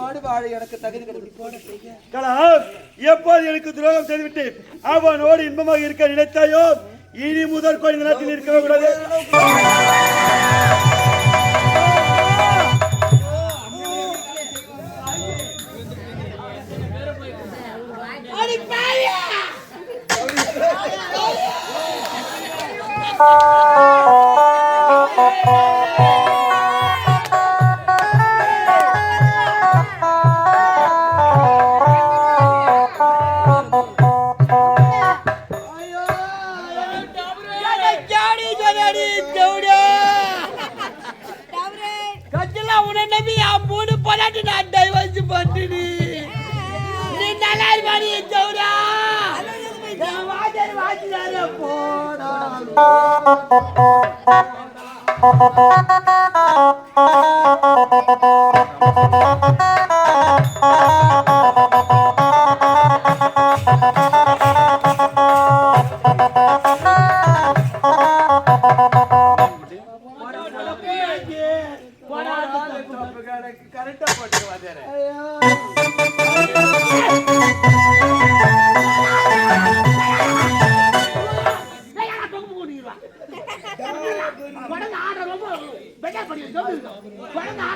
உன்னோடு வாழ எனக்கு தகுதி கிடையாது போட செய்ய கலாம் எப்போது எனக்கு துரோகம் செய்துவிட்டு அவனோடு இன்பமாக இருக்க நினைத்தாயோ? இனி முதல் கோயில் நிலத்தில் இருக்கவே கூடாது. கட்சில மூணு பொண்டாட்டி நான் டைவர்ஸ் பண்ணிடு நீ நல்லா இருப்பாடி ஜவுடா என் வாஜர்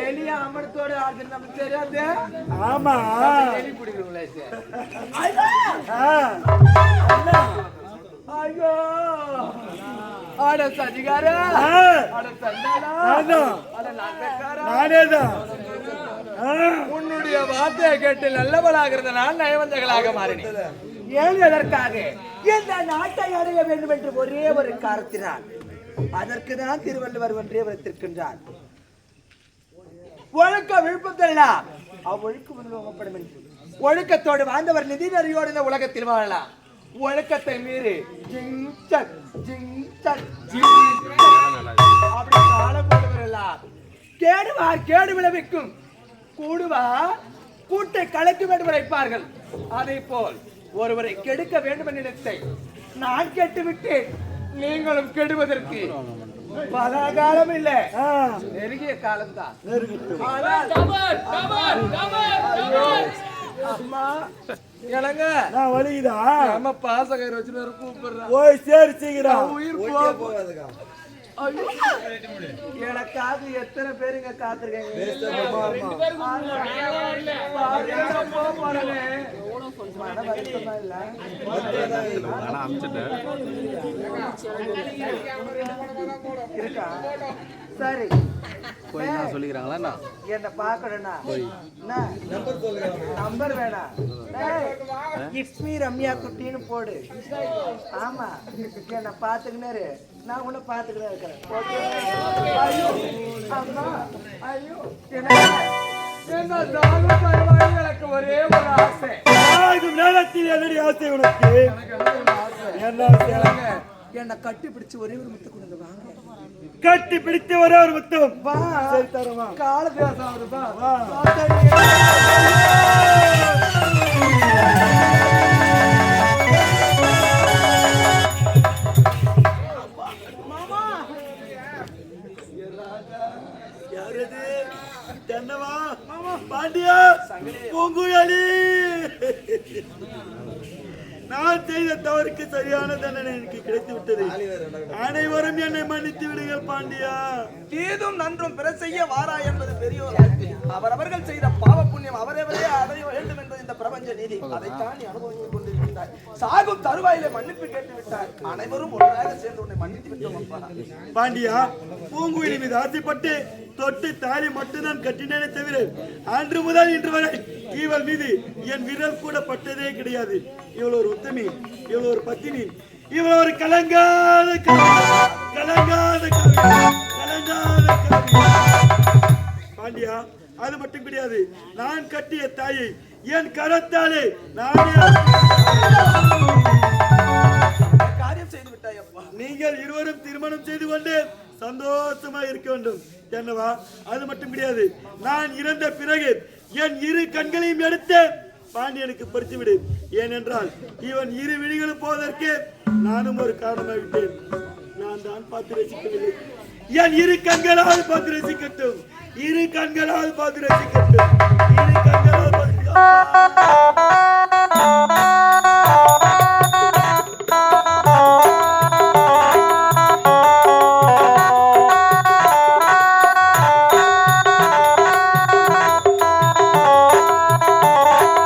எலியா அமரத்தோட அது நமக்கு தெரியாது? ஆமா. எலி பிடிக்கிறவங்களே ஆ. ஐயோ! ஆட சதிகாரா. ஆட சண்டாளா நான்தான். ஆட நானேதான். உன்னுடைய வார்த்தையை கேட்டு நல்லவளாகிறதுனால் நயவஞ்சகளாக மாறினேன். ஏன் எதற்காக இந்த நாட்டை அடைய வேண்டும் என்று ஒரே ஒரு காரணத்தினால். அதற்கு தான் திருவள்ளுவர் ஒன்றே வைத்திருக்கின்றார் ஒழுக்க விழுப்பத்தெல்லாம் அவ்வொழுக்கு உருவாக்கப்படும் என்று. ஒழுக்கத்தோடு வாழ்ந்தவர் நிதி நெறியோடு இந்த உலகத்தில் வாழலாம். ஒழுக்கத்தை மீறி ஜிங்சக், ஜிங்சக், ஜிங்சக் அப்படி காணப்படுவரெல்லாம் கேடுவார் கேடு விளைவிக்கும். கூடுவார் கூட்டை கலைக்கும் என்று உரைப்பார்கள் அதே போல் ஒருவரை கெடுக்க வேண்டும் என்று நினைத்தேன் நான் கெட்டு விட்டேன் நீங்களும் கெடுவதற்கு பல காலம் இல்லை. நெருங்கிய. ஆனால் ஐயோ, அம்மா எனங்க நான் வலிக்குதா? நம்ம பாசகர் வச்சுட்டு கூப்பிடுறேன். போய் சேரு சீக்கிரம். உயிர் போ ஐயோ. எனக்காக எத்தனை பேருங்க காத்திருக்கீங்க இருக்கா? போக போறேங்க. மன வருத்தமா இல்ல? இருக்கா? சரி. சொல்லிக்கிறாங்களா என்ன? பார்க்கணும்னா. என்ன? நம்பர் வேணாம் இட்ஸ் மீ ரம்யா குட்டின்னு போடு. ஆமா. என்ன பாத்துக்கினே இரு. நான் உன்னை பாத்துக்கினே இருக்கிறேன்? ஐயோ. அம்மா ஐயோ. என்ன பரவாயில்லை எனக்கு ஒரே ஒரு ஆசை. நேரத்தில் என்னடி ஆசை உனக்கு. என்ன ஆசை? என்ன கட்டி பிடிச்சு ஒரே ஒரு முத்து கொடுங்க வாங்க. கட்டி பிடித்து ஒரே ஒரு முத்தம். வா. சரி தரமா கால பேசாவது வா. வா. பாண்டியா? பூங்குழலி. நான் செய்த தவறுக்கு சரியான தண்டனை எனக்கு கிடைத்து விட்டது. அனைவரும் என்னை மன்னித்து விடுங்கள் பாண்டியா. தீதும் நன்றும் பிற செய்ய வாரா என்பது பெரியோர். அவரவர்கள் செய்த பாவ புண்ணியம் அவரவரே அடைய வேண்டும் என்பது இந்த பிரபஞ்ச நீதி. அதைத்தான் அனுபவித்துக் கொண்டிருக்கிறாய் சாகும் தருவாயிலே மன்னிப்பு கேட்டு விட்டார் அனைவரும் ஒன்றாக சேர்ந்து உன்னை மன்னித்து விட்டோம் அப்பா. பாண்டியா பூங்குயிலி மீது ஆசைப்பட்டு தொட்டு தாலி மட்டும்தான் கட்டினேனே தவிர அன்று முதல் இன்று வரை இவள் மீது என் விரல் கூட பட்டதே கிடையாது. இவள் ஒரு உத்தமி இவள் ஒரு பத்தினி இவள் ஒரு கலங்காத கலங்காத கலங்காத கலங்காத பாண்டியா அது மட்டும் கிடையாது. நான் கட்டிய தாயை என் கரத்தாலே நானே நீங்கள் இருவரும் திருமணம் செய்து கொண்டு சந்தோஷமா இருக்க வேண்டும். என்னவா? அது மட்டும் கிடையாது. நான் இறந்த பிறகு என் இரு கண்களையும் எடுத்து பாண்டியனுக்கு பறித்து விடு. ஏனென்றால் இவன் இரு விழிகளும் போவதற்கு நானும் ஒரு காரணமாகிவிட்டேன். நான் தான் பார்த்து ரசிக்கவில்லை. என் இரு கண்களால் பார்த்து ரசிக்கட்டும். இரு கண்களால் பார்த்து ரசிக்கட்டும். இரு கண்களால் பார்த்து